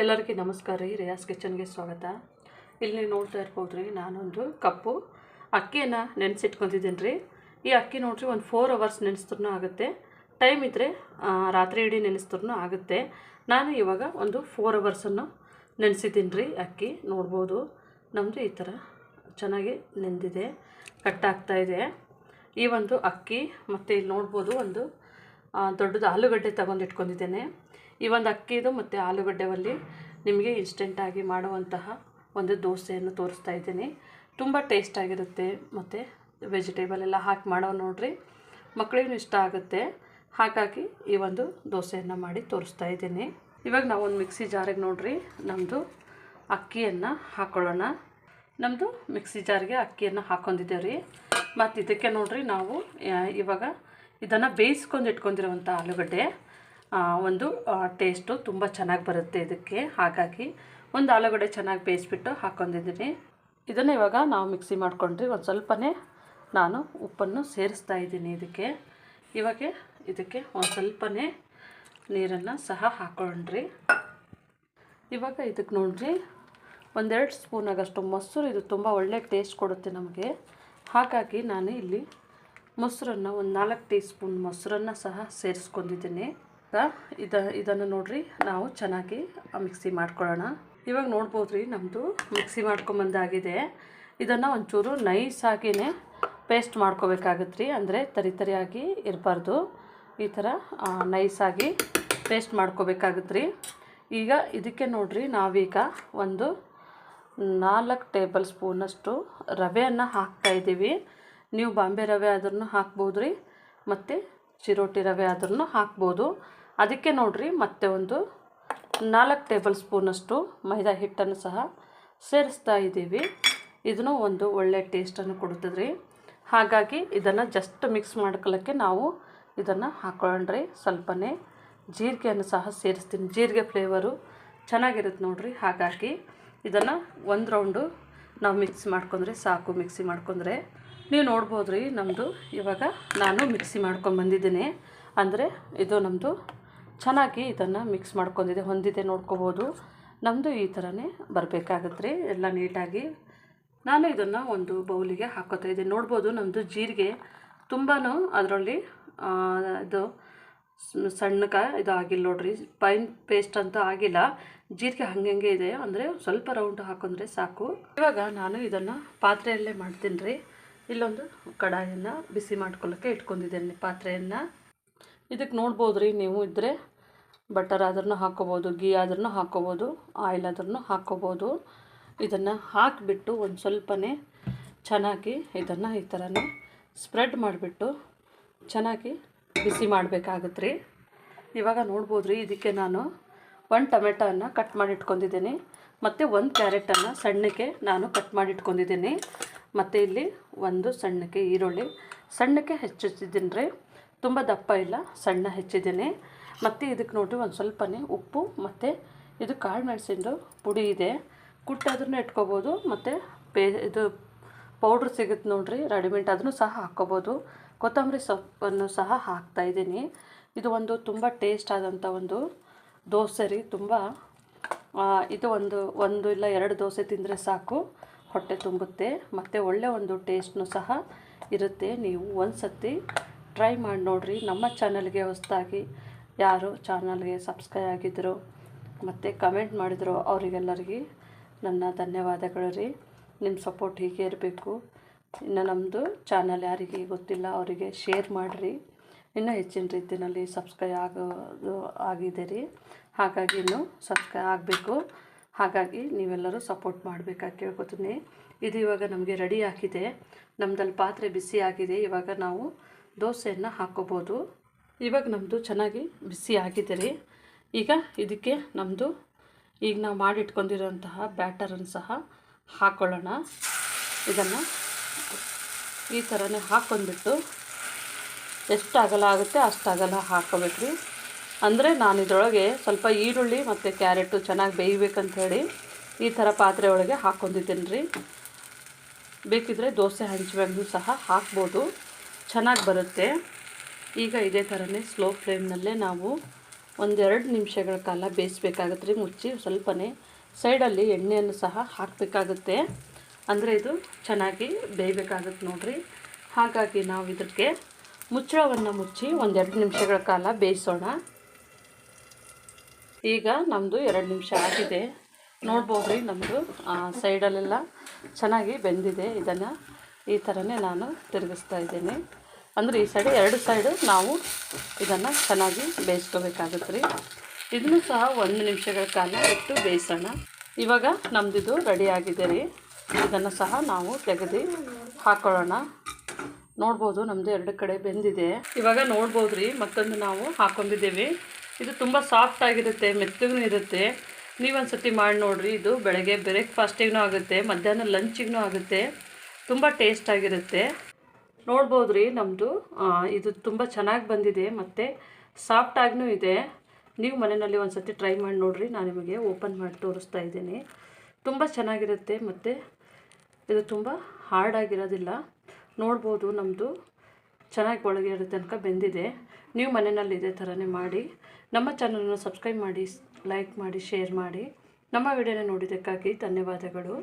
ಎಲ್ಲರಿಗೂ ನಮಸ್ಕಾರ ರೀ ರಿಯಾಸ್ ಕಿಚನ್ಗೆ ಸ್ವಾಗತ. ಇಲ್ಲಿ ನೋಡ್ತಾ ಇರ್ಬೋದು ರೀ, ನಾನೊಂದು ಕಪ್ಪು ಅಕ್ಕಿಯನ್ನು ನೆನೆಸಿಟ್ಕೊಂಡಿದ್ದೀನಿ ರೀ. ಈ ಅಕ್ಕಿ ನೋಡ್ರಿ, ಒಂದು ಫೋರ್ ಅವರ್ಸ್ ನೆನೆಸಿದ್ರೂ ಆಗುತ್ತೆ. ಟೈಮ್ ಇದ್ದರೆ ರಾತ್ರಿ ಇಡೀ ನೆನೆಸಿದ್ರೂ ಆಗುತ್ತೆ. ನಾನು ಇವಾಗ ಒಂದು ಫೋರ್ ಅವರ್ಸನ್ನು ನೆನೆಸಿದ್ದೀನಿ ರೀ ಅಕ್ಕಿ. ನೋಡ್ಬೋದು ನಮ್ಮದು ಈ ಥರ ಚೆನ್ನಾಗಿ ನೆಂದಿದೆ ಕಟ್ಟಾಗ್ತಾ ಇದೆ. ಈ ಒಂದು ಅಕ್ಕಿ, ಮತ್ತು ಇಲ್ಲಿ ನೋಡ್ಬೋದು ಒಂದು ದೊಡ್ಡದು ಆಲೂಗಡ್ಡೆ ತಗೊಂಡು ಇಟ್ಕೊಂಡಿದ್ದೇನೆ ಈ ಒಂದು ಅಕ್ಕಿದು ಮತ್ತು ಆಲೂಗಡ್ಡೆಯಲ್ಲಿ ನಿಮಗೆ ಇನ್ಸ್ಟೆಂಟಾಗಿ ಮಾಡುವಂತಹ ಒಂದು ದೋಸೆಯನ್ನು ತೋರಿಸ್ತಾ ಇದ್ದೀನಿ. ತುಂಬ ಟೇಸ್ಟಾಗಿರುತ್ತೆ ಮತ್ತು ವೆಜಿಟೇಬಲ್ ಎಲ್ಲ ಹಾಕಿ ಮಾಡೋ ನೋಡ್ರಿ. ಮಕ್ಕಳಿಗೂ ಇಷ್ಟ ಆಗುತ್ತೆ. ಹಾಗಾಗಿ ಈ ಒಂದು ದೋಸೆಯನ್ನು ಮಾಡಿ ತೋರಿಸ್ತಾ ಇದ್ದೀನಿ. ಇವಾಗ ನಾವು ಒಂದು ಮಿಕ್ಸಿ ಜಾರಿಗೆ ನೋಡ್ರಿ. ನಮ್ಮದು ಅಕ್ಕಿಯನ್ನು ಹಾಕ್ಕೊಳ್ಳೋಣ ನಮ್ಮದು ಮಿಕ್ಸಿ ಜಾರಿಗೆ ಅಕ್ಕಿಯನ್ನು ಹಾಕ್ಕೊಂಡಿದ್ದೇವೆ ರೀ ಮತ್ತು ಇದಕ್ಕೆ ನೋಡ್ರಿ ನಾವು ಇವಾಗ ಇದನ್ನು ಬೇಯಿಸ್ಕೊಂಡು ಇಟ್ಕೊಂಡಿರುವಂಥ ಆಲೂಗಡ್ಡೆ. ಒಂದು ಟೇಸ್ಟು ತುಂಬ ಚೆನ್ನಾಗಿ ಬರುತ್ತೆ ಇದಕ್ಕೆ. ಹಾಗಾಗಿ ಒಂದು ಆಲೂಗಡ್ಡೆ ಚೆನ್ನಾಗಿ ಬೇಯಿಸ್ಬಿಟ್ಟು ಹಾಕ್ಕೊಂಡಿದ್ದೀನಿ ಇದನ್ನು ಇವಾಗ ನಾವು ಮಿಕ್ಸಿ ಮಾಡ್ಕೊಂಡ್ರಿ ಒಂದು ಸ್ವಲ್ಪನೇ ನಾನು ಉಪ್ಪನ್ನು ಸೇರಿಸ್ತಾ ಇದ್ದೀನಿ ಇದಕ್ಕೆ. ಇವಾಗ ಇದಕ್ಕೆ ಒಂದು ಸ್ವಲ್ಪನೇ ನೀರನ್ನು ಸಹ ಹಾಕ್ಕೊಂಡ್ರಿ ಇವಾಗ ಇದಕ್ಕೆ ನೋಡ್ರಿ, ಒಂದೆರಡು ಸ್ಪೂನ್ ಆಗಷ್ಟು ಮೊಸರು, ಇದು ತುಂಬ ಒಳ್ಳೆ ಟೇಸ್ಟ್ ಕೊಡುತ್ತೆ ನಮಗೆ. ಹಾಗಾಗಿ ನಾನು ಇಲ್ಲಿ ಮೊಸರನ್ನು ಒಂದು ನಾಲ್ಕು ಟೀ ಸ್ಪೂನ್ ಮೊಸರನ್ನು ಸಹ ಸೇರಿಸ್ಕೊಂಡಿದ್ದೀನಿ. ಈಗ ಇದ ಇದನ್ನು ನೋಡ್ರಿ, ನಾವು ಚೆನ್ನಾಗಿ ಮಿಕ್ಸಿ ಮಾಡ್ಕೊಳ್ಳೋಣ. ಇವಾಗ ನೋಡ್ಬೋದು ರೀ ನಮ್ಮದು ಮಿಕ್ಸಿ ಮಾಡ್ಕೊಂಬಂದಾಗಿದೆ. ಇದನ್ನು ಒಂಚೂರು ನೈಸಾಗಿಯೇ ಪೇಸ್ಟ್ ಮಾಡ್ಕೋಬೇಕಾಗತ್ತೆ ರೀ ಅಂದರೆ ತರಿ ತರಿಯಾಗಿ ಇರಬಾರ್ದು. ಈ ಥರ ನೈಸಾಗಿ ಪೇಸ್ಟ್ ಮಾಡ್ಕೋಬೇಕಾಗತ್ತೆ ರೀ ಈಗ ಇದಕ್ಕೆ ನೋಡ್ರಿ, ನಾವೀಗ ಒಂದು ನಾಲ್ಕು ಟೇಬಲ್ ಸ್ಪೂನಷ್ಟು ರವೆಯನ್ನು ಹಾಕ್ತಾ ಇದ್ದೀವಿ. ನೀವು ಬಾಂಬೆ ರವೆ ಆದ್ರೂ ಹಾಕ್ಬೋದು ರೀ ಮತ್ತು ಚಿರೋಟಿ ರವೆ ಆದ್ರೂ ಹಾಕ್ಬೋದು. ಅದಕ್ಕೆ ನೋಡಿರಿ ಮತ್ತೆ ಒಂದು ನಾಲ್ಕು ಟೇಬಲ್ ಸ್ಪೂನಷ್ಟು ಮೈದಾ ಹಿಟ್ಟನ್ನು ಸಹ ಸೇರಿಸ್ತಾ ಇದ್ದೀವಿ. ಇದನ್ನು ಒಂದು ಒಳ್ಳೆ ಟೇಸ್ಟನ್ನು ರೀ ಹಾಗಾಗಿ ಇದನ್ನು ಜಸ್ಟ್ ಮಿಕ್ಸ್ ಮಾಡ್ಕೊಳ್ಳೋಕ್ಕೆ ನಾವು ಇದನ್ನು ಹಾಕ್ಕೊಂಡ್ರಿ ಸ್ವಲ್ಪನೇ ಜೀರಿಗೆಯನ್ನು ಸಹ ಸೇರಿಸ್ತೀನಿ. ಜೀರಿಗೆ ಫ್ಲೇವರು ಚೆನ್ನಾಗಿರುತ್ತೆ ನೋಡಿರಿ. ಹಾಗಾಗಿ ಇದನ್ನು ಒಂದು ರೌಂಡು ನಾವು ಮಿಕ್ಸ್ ಮಾಡ್ಕೊಂಡ್ರೆ ಸಾಕು. ಮಿಕ್ಸಿ ಮಾಡ್ಕೊಂಡ್ರೆ ನೀವು ನೋಡ್ಬೋದು ರೀ ನಮ್ಮದು ಇವಾಗ ನಾನು ಮಿಕ್ಸಿ ಮಾಡ್ಕೊಂಬಂದಿದ್ದೀನಿ ಅಂದರೆ ಇದು ನಮ್ಮದು ಚೆನ್ನಾಗಿ ಇದನ್ನು ಮಿಕ್ಸ್ ಮಾಡ್ಕೊಂಡಿದೆ, ಹೊಂದಿದೆ ನೋಡ್ಕೋಬೋದು. ನಮ್ಮದು ಈ ಥರನೇ ಬರಬೇಕಾಗತ್ತೆ ರೀ, ಎಲ್ಲ ನೀಟಾಗಿ. ನಾನು ಇದನ್ನು ಒಂದು ಬೌಲಿಗೆ ಹಾಕೋತಾ ಇದ್ದೆ ನೋಡ್ಬೋದು ನಮ್ಮದು ಜೀರಿಗೆ ತುಂಬಾ ಅದರಲ್ಲಿ ಇದು ಸಣ್ಣಕ ಇದು ಆಗಿಲ್ಲ ನೋಡ್ರಿ, ಪೈನ್ ಪೇಸ್ಟ್ ಅಂತೂ ಆಗಿಲ್ಲ. ಜೀರಿಗೆ ಹಂಗೆ ಇದೆ, ಅಂದರೆ ಸ್ವಲ್ಪ ರೌಂಡ್ ಹಾಕೊಂಡ್ರೆ ಸಾಕು. ಇವಾಗ ನಾನು ಇದನ್ನು ಪಾತ್ರೆಯಲ್ಲೇ ಮಾಡ್ತೀನಿ ರೀ. ಇಲ್ಲೊಂದು ಕಡಾಯನ್ನು ಬಿಸಿ ಮಾಡ್ಕೊಳ್ಳೋಕ್ಕೆ ಇಟ್ಕೊಂಡಿದ್ದೇನೆ ಪಾತ್ರೆಯನ್ನು. ಇದಕ್ಕೆ ನೋಡ್ಬೋದು ರೀ ನೀವು ಇದ್ದರೆ ಬಟರ್ ಆದ್ರೂ ಹಾಕ್ಕೋಬೋದು ಗೀ ಆದ್ರೂ ಹಾಕ್ಕೋಬೋದು, ಆಯಿಲ್ ಆದ್ರೂ ಹಾಕ್ಕೋಬೋದು. ಇದನ್ನು ಹಾಕಿಬಿಟ್ಟು ಒಂದು ಸ್ವಲ್ಪನೇ ಚೆನ್ನಾಗಿ ಇದನ್ನು ಈ ಥರನೇ ಸ್ಪ್ರೆಡ್ ಮಾಡಿಬಿಟ್ಟು ಚೆನ್ನಾಗಿ ಬಿಸಿ ಮಾಡಬೇಕಾಗತ್ತೆ ರೀ ಇವಾಗ ನೋಡ್ಬೋದು ರೀ ಇದಕ್ಕೆ ನಾನು ಒಂದು ಟೊಮೆಟೋನ ಕಟ್ ಮಾಡಿ ಇಟ್ಕೊಂಡಿದ್ದೀನಿ ಮತ್ತು ಒಂದು ಕ್ಯಾರೆಟನ್ನು ಸಣ್ಣಕ್ಕೆ ನಾನು ಕಟ್ ಮಾಡಿ ಇಟ್ಕೊಂಡಿದ್ದೀನಿ ಮತ್ತು ಇಲ್ಲಿ ಒಂದು ಸಣ್ಣಕ್ಕೆ ಈರುಳ್ಳಿ. ಸಣ್ಣಕ್ಕೆ ಹೆಚ್ಚಿದ್ದೀನಿ ರೀ. ತುಂಬ ದಪ್ಪ ಇಲ್ಲ, ಸಣ್ಣ ಹೆಚ್ಚಿದ್ದೀನಿ. ಮತ್ತು ಇದಕ್ಕೆ ನೋಡಿರಿ ಒಂದು ಸ್ವಲ್ಪನೇ ಉಪ್ಪು, ಮತ್ತು ಇದು ಕಾಳು ಮೆಣಸಿಂದು ಪುಡಿ ಇದೆ. ಕುಟ್ಟಾದ್ರೂ ಇಟ್ಕೋಬೋದು, ಮತ್ತು ಪೇ ಇದು ಪೌಡ್ರ್ ಸಿಗುತ್ತೆ ನೋಡಿರಿ ರೆಡಿಮೇಡ್ ಅದನ್ನು ಸಹ ಹಾಕ್ಕೋಬೋದು. ಕೊತ್ತಂಬರಿ ಸೊಪ್ಪನ್ನು ಸಹ ಹಾಕ್ತಾ ಇದ್ದೀನಿ. ಇದು ಒಂದು ತುಂಬ ಟೇಸ್ಟ್ ಆದಂಥ ಒಂದು ದೋಸೆ ರೀ, ತುಂಬ ಇದು ಒಂದು ಒಂದು ಇಲ್ಲ ಎರಡು ದೋಸೆ ತಿಂದರೆ ಸಾಕು, ಹೊಟ್ಟೆ ತುಂಬುತ್ತೆ. ಮತ್ತು ಒಳ್ಳೆ ಒಂದು ಟೇಸ್ಟ್ನು ಸಹ ಇರುತ್ತೆ. ನೀವು ಒಂದು ಸತಿ ಟ್ರೈ ಮಾಡಿ ನೋಡಿರಿ, ನಮ್ಮ ಚಾನಲ್ಗೆ ಹೊಸದಾಗಿ. ಯಾರು ಚಾನಲ್ಗೆ ಸಬ್ಸ್ಕ್ರೈಬ್ ಆಗಿದ್ದರು ಮತ್ತು ಕಮೆಂಟ್ ಮಾಡಿದ್ರು ಅವರಿಗೆಲ್ಲರಿಗೆ ನನ್ನ ಧನ್ಯವಾದಗಳು ರೀ. ನಿಮ್ಮ ಸಪೋರ್ಟ್ ಹೀಗೆ ಇರಬೇಕು. ಇನ್ನು ನಮ್ಮದು ಚಾನಲ್ ಯಾರಿಗೆ ಗೊತ್ತಿಲ್ಲ ಅವರಿಗೆ ಶೇರ್ ಮಾಡಿರಿ. ಇನ್ನೂ ಹೆಚ್ಚಿನ ರೀತಿಯಲ್ಲಿ ಸಬ್ಸ್ಕ್ರೈಬ್ ಆಗೋದು ಆಗಿದೆ ರೀ. ಹಾಗಾಗಿ ಇನ್ನೂ ಸಬ್ಸ್ಕ್ರೈಬ್ ಆಗಬೇಕು. ಹಾಗಾಗಿ ನೀವೆಲ್ಲರೂ ಸಪೋರ್ಟ್ ಮಾಡಬೇಕಾಗಿ ಕೇಳ್ಕೊತೀನಿ. ಇದು ಇವಾಗ ನಮಗೆ ರೆಡಿ ಆಗಿದೆ. ನಮ್ಮದಲ್ಲಿ ಪಾತ್ರೆ ಬಿಸಿ ಆಗಿದೆ. ಇವಾಗ ನಾವು ದೋಸೆಯನ್ನು ಹಾಕ್ಕೋಬೋದು ಇವಾಗ ನಮ್ಮದು ಚೆನ್ನಾಗಿ ಬಿಸಿ ಆಗಿದೆ ರೀ ಈಗ ಇದಕ್ಕೆ ನಮ್ಮದು ಈಗ ನಾವು ಮಾಡಿಟ್ಕೊಂಡಿರೋಂತಹ ಬ್ಯಾಟರನ್ನು ಸಹ ಹಾಕ್ಕೊಳ್ಳೋಣ ಇದನ್ನು ಈ ಥರನೇ ಹಾಕ್ಕೊಂಡ್ಬಿಟ್ಟು ಎಷ್ಟು ಅಗಲ ಆಗುತ್ತೆ ಅಷ್ಟು ಅಗಲ ಹಾಕ್ಕೋಬೇಕು ರೀ ಅಂದರೆ ನಾನು ಇದರೊಳಗೆ ಸ್ವಲ್ಪ ಈರುಳ್ಳಿ ಮತ್ತು ಕ್ಯಾರೆಟು ಚೆನ್ನಾಗಿ ಬೇಯಬೇಕಂತ ಹೇಳಿ ಈ ಥರ ಪಾತ್ರೆ ಒಳಗೆ ಹಾಕ್ಕೊಂಡಿದ್ದೀನಿ ರೀ ಬೇಕಿದ್ರೆ ದೋಸೆ ಹಂಚುವಾಗೂ ಸಹ ಹಾಕ್ಬೋದು. ಚೆನ್ನಾಗಿ ಬರುತ್ತೆ. ಈಗ ಇದೇ ಥರನೇ ಸ್ಲೋ ಫ್ಲೇಮ್ನಲ್ಲೇ ನಾವು ಒಂದೆರಡು ನಿಮಿಷಗಳ ಕಾಲ ಬೇಯಿಸ್ಬೇಕಾಗತ್ತೆ ರೀ ಮುಚ್ಚಿ ಸ್ವಲ್ಪನೇ. ಸೈಡಲ್ಲಿ ಎಣ್ಣೆಯನ್ನು ಸಹ ಹಾಕಬೇಕಾಗುತ್ತೆ. ಅಂದರೆ ಇದು ಚೆನ್ನಾಗಿ ಬೇಯಬೇಕಾಗುತ್ತೆ ನೋಡಿರಿ. ಹಾಗಾಗಿ ನಾವು ಇದಕ್ಕೆ ಮುಚ್ಚಳವನ್ನು ಮುಚ್ಚಿ ಒಂದೆರಡು ನಿಮಿಷಗಳ ಕಾಲ ಬೇಯಿಸೋಣ. ಈಗ ನಮ್ಮದು ಎರಡು ನಿಮಿಷ ಆಗಿದೆ. ನೋಡ್ಬೋದು ರೀ ನಮ್ಮದು ಸೈಡಲ್ಲೆಲ್ಲ ಚೆನ್ನಾಗಿ ಬೆಂದಿದೆ. ಇದನ್ನು ಈ ಥರನೇ ನಾನು ತಿರುಗಿಸ್ತಾ ಇದ್ದೇನೆ. ಅಂದರೆ ಈ ಸೈಡ್ ಎರಡು ಸೈಡು ನಾವು ಇದನ್ನು ಚೆನ್ನಾಗಿ ಬೇಯಿಸ್ಕೋಬೇಕಾಗುತ್ತೆ ರೀ. ಇದನ್ನು ಸಹ ಒಂದು ನಿಮಿಷಗಳ ಕಾಲ ಇಟ್ಟು ಬೇಯಿಸೋಣ. ಇವಾಗ ರೆಡಿ ಆಗಿದೆ ರೀ. ಇದನ್ನು ಸಹ ನಾವು ತೆಗೆದು ಹಾಕೊಳ್ಳೋಣ. ನೋಡ್ಬೋದು ನಮ್ಮದು ಎರಡು ಕಡೆ ಬೆಂದಿದೆ. ಇವಾಗ ನೋಡ್ಬೋದು ರೀ, ಮತ್ತೊಂದು ನಾವು ಹಾಕೊಂಡಿದ್ದೇವೆ. ಇದು ತುಂಬ ಸಾಫ್ಟ್ ಆಗಿರುತ್ತೆ, ಮೆತ್ತಗೂ ಇರುತ್ತೆ. ನೀವೊಂದು ಸತಿ ಮಾಡಿ ನೋಡಿರಿ, ಇದು ಬೆಳಗ್ಗೆ ಬ್ರೇಕ್ಫಾಸ್ಟಿಗೂ ಆಗುತ್ತೆ, ಮಧ್ಯಾಹ್ನ ಲಂಚಿಗೂ ಆಗುತ್ತೆ. ತುಂಬ ಟೇಸ್ಟ್ ಆಗಿರುತ್ತೆ. ನೋಡ್ಬೋದು ರೀ ನಮ್ಮದು ಇದು ತುಂಬ ಚೆನ್ನಾಗಿ ಬಂದಿದೆ, ಮತ್ತು ಸಾಫ್ಟಾಗೂ ಇದೆ. ನೀವು ಮನೆಯಲ್ಲಿ ಒಂದು ಸರ್ತಿ ಟ್ರೈ ಮಾಡಿ ನೋಡಿರಿ, ನಾನು ನಿಮಗೆ ಓಪನ್ ಮಾಡಿ ತೋರಿಸ್ತಾ ಇದ್ದೀನಿ. ತುಂಬ ಚೆನ್ನಾಗಿರುತ್ತೆ, ಮತ್ತು ಇದು ತುಂಬ ಹಾರ್ಡ್ ಆಗಿರೋದಿಲ್ಲ. ನೋಡ್ಬೋದು ನಮ್ಮದು ಚೆನ್ನಾಗಿ ಒಳಗೆ ಇರೋ ತನಕ ಬೆಂದಿದೆ. ನೀವು ಮನೆಯಲ್ಲಿ ಇದೇ ಥರನೇ ಮಾಡಿ. ನಮ್ಮ ಚಾನಲನ್ನು ಸಬ್ಸ್ಕ್ರೈಬ್ ಮಾಡಿ, ಲೈಕ್ ಮಾಡಿ, ಶೇರ್ ಮಾಡಿ. ನಮ್ಮ ವಿಡಿಯೋನ ನೋಡಿದ್ದಕ್ಕಾಗಿ ಧನ್ಯವಾದಗಳು.